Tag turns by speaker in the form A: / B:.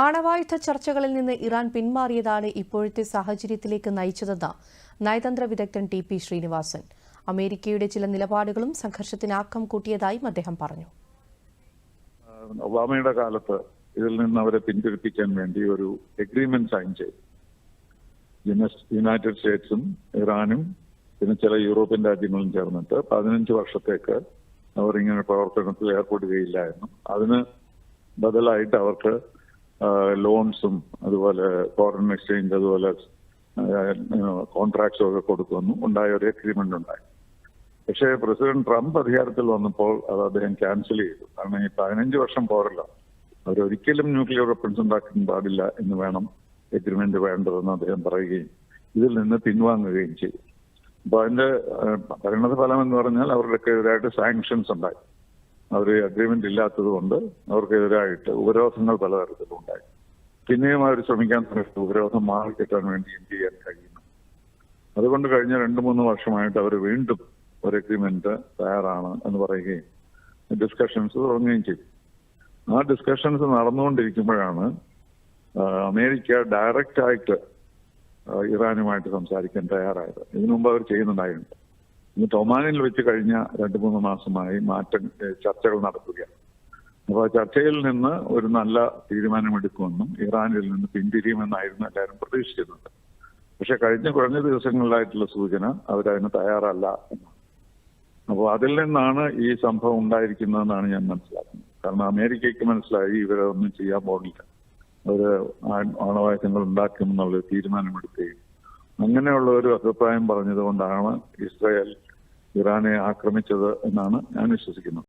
A: ആണവായുധ ചർച്ചകളിൽ നിന്ന് ഇറാൻ പിന്മാറിയതാണ് ഇപ്പോഴത്തെ സാഹചര്യത്തിലേക്ക് നയിച്ചതെന്ന് നയതന്ത്ര വിദഗ്ധൻ ടി പി ശ്രീനിവാസൻ. അമേരിക്കയുടെ ചില നിലപാടുകളും സംഘർഷത്തിന് ആക്കം കൂട്ടിയതായും അദ്ദേഹം പറഞ്ഞു.
B: ഒബാമയുടെ കാലത്ത് ഇതിൽ നിന്ന് അവരെ പിന്തിരിപ്പിക്കാൻ വേണ്ടി ഒരു എഗ്രിമെന്റ് സൈൻ ചെയ്തു. യുണൈറ്റഡ് സ്റ്റേറ്റ്സും ഇറാനും പിന്നെ ചില യൂറോപ്യൻ രാജ്യങ്ങളും ചേർന്നിട്ട് പതിനഞ്ച് വർഷത്തേക്ക് അവർ ഇങ്ങനെ പ്രവർത്തനത്തിൽ ഏർപ്പെടുകയില്ല എന്നും. അതിന് ബദലായിട്ട് അവർക്ക് ലോൺസും അതുപോലെ ഫോറിൻ എക്സ്ചേഞ്ച് അതുപോലെ കോൺട്രാക്ട്സും ഒക്കെ കൊടുക്കുമെന്നും ഉണ്ടായ ഒരു എഗ്രിമെന്റ് ഉണ്ടായി. പക്ഷേ പ്രസിഡന്റ് ട്രംപ് അധികാരത്തിൽ വന്നപ്പോൾ അത് അദ്ദേഹം ക്യാൻസൽ ചെയ്തു. കാരണം ഈ പതിനഞ്ച് വർഷം പോരല്ല. അവരൊരിക്കലും ന്യൂക്ലിയർ വെപ്പൺസ് ഉണ്ടാക്കാൻ പാടില്ല എന്ന് വേണം എഗ്രിമെന്റ് വേണ്ടതെന്ന് അദ്ദേഹം പറയുകയും ഇതിൽ നിന്ന് പിൻവാങ്ങുകയും ചെയ്തു. അപ്പൊ അതിന്റെ പരിണതഫലം പരിണത ഫലം എന്ന് പറഞ്ഞാൽ അവരുടെയൊക്കെ ഇതായിട്ട് സാങ്ഷൻസ് ഉണ്ടായി. അവർ അഗ്രിമെന്റ് ഇല്ലാത്തതുകൊണ്ട് അവർക്കെതിരായിട്ട് ഉപരോധങ്ങൾ പലതരത്തിലും ഉണ്ടായി. പിന്നെയും അവർ ശ്രമിക്കാൻ തുടങ്ങി ഉപരോധം മാറിക്കിട്ടാൻ വേണ്ടി എന്ത് ചെയ്യാൻ കഴിയുന്നു? അതുകൊണ്ട് കഴിഞ്ഞ രണ്ട് മൂന്ന് വർഷമായിട്ട് അവർ വീണ്ടും ഒരു അഗ്രിമെന്റ് തയ്യാറാണ് എന്ന് പറയുകയും ഡിസ്കഷൻസ് തുടങ്ങുകയും ചെയ്തു. ആ ഡിസ്കഷൻസ് നടന്നുകൊണ്ടിരിക്കുമ്പോഴാണ് അമേരിക്ക ഡയറക്റ്റ് ആയിട്ട് ഇറാനുമായിട്ട് സംസാരിക്കാൻ തയ്യാറായത്. ഇതിനു മുമ്പ് അവർ ചെയ്യുന്നുണ്ടായിട്ടുണ്ട് ഇന്ന് ഒമാനിൽ വെച്ച് കഴിഞ്ഞ രണ്ട് മൂന്ന് മാസമായി മാറ്റം ചർച്ചകൾ നടക്കുകയാണ് അപ്പോൾ ആ ചർച്ചയിൽ നിന്ന് ഒരു നല്ല തീരുമാനമെടുക്കുമെന്നും ഇറാനിൽ നിന്ന് പിന്തിരിയുമെന്നായിരുന്നു എല്ലാവരും പ്രതീക്ഷിച്ചിരുന്നത്. പക്ഷെ കഴിഞ്ഞ കുറഞ്ഞ ദിവസങ്ങളിലായിട്ടുള്ള സൂചന അവരതിന് തയ്യാറല്ല എന്നാണ്. അപ്പോൾ അതിൽ നിന്നാണ് ഈ സംഭവം ഉണ്ടായിരിക്കുന്നതെന്നാണ് ഞാൻ മനസ്സിലാക്കുന്നത്. കാരണം അമേരിക്കയ്ക്ക് മനസ്സിലായി ഇവരൊന്നും ചെയ്യാൻ പോകുന്നില്ല ആ- ആണവായുധങ്ങൾ ഉണ്ടാക്കും എന്നുള്ള തീരുമാനമെടുക്കുകയും അങ്ങനെയുള്ള ഒരു അഭിപ്രായം പറഞ്ഞതുകൊണ്ടാണ് ഇസ്രായേൽ ഇറാനെ ആക്രമിച്ചത് എന്നാണ് ഞാൻ വിശ്വസിക്കുന്നത്.